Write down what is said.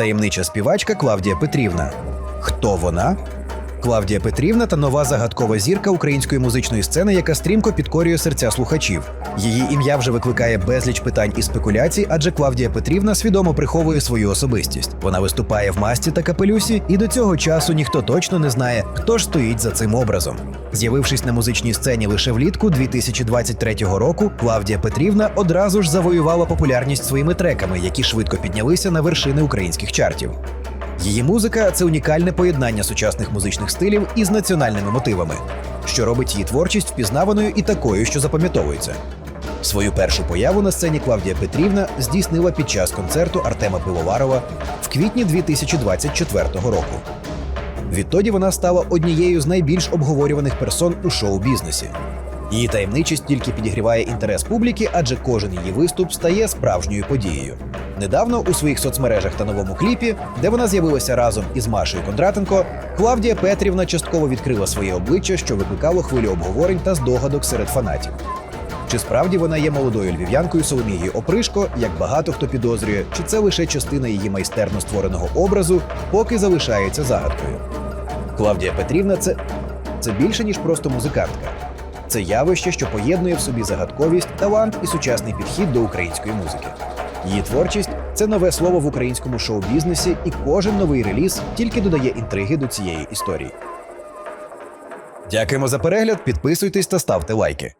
таємнича співачка Клавдія Петрівна. Хто вона? Клавдія Петрівна та нова загадкова зірка української музичної сцени, яка стрімко підкорює серця слухачів. Її ім'я вже викликає безліч питань і спекуляцій, адже Клавдія Петрівна свідомо приховує свою особистість. Вона виступає в масці та капелюсі, і до цього часу ніхто точно не знає, хто ж стоїть за цим образом. З'явившись на музичній сцені лише влітку 2023 року, Клавдія Петрівна одразу ж завоювала популярність своїми треками, які швидко піднялися на вершини українських чартів. Її музика це унікальне поєднання сучасних музичних стилів із національними мотивами, що робить її творчість впізнаваною і такою, що запам'ятовується. Свою першу появу на сцені Клавдія Петрівна здійснила під час концерту Артема Пивоварова в квітні 2024 року. Відтоді вона стала однією з найбільш обговорюваних персон у шоу-бізнесі. Її таємничість тільки підігріває інтерес публіки, адже кожен її виступ стає справжньою подією. Недавно у своїх соцмережах та новому кліпі, де вона з'явилася разом із Машею Кондратенко, Клавдія Петрівна частково відкрила своє обличчя, що викликало хвилю обговорень та здогадок серед фанатів. Чи справді вона є молодою львів'янкою Соломією Опришко, як багато хто підозрює, чи це лише частина її майстерно створеного образу, поки залишається загадкою. Клавдія Петрівна це, це більше ніж просто музикантка. Це явище, що поєднує в собі загадковість, талант і сучасний підхід до української музики. Її творчість це нове слово в українському шоу-бізнесі, і кожен новий реліз тільки додає інтриги до цієї історії. Дякуємо за перегляд, підписуйтесь та ставте лайки.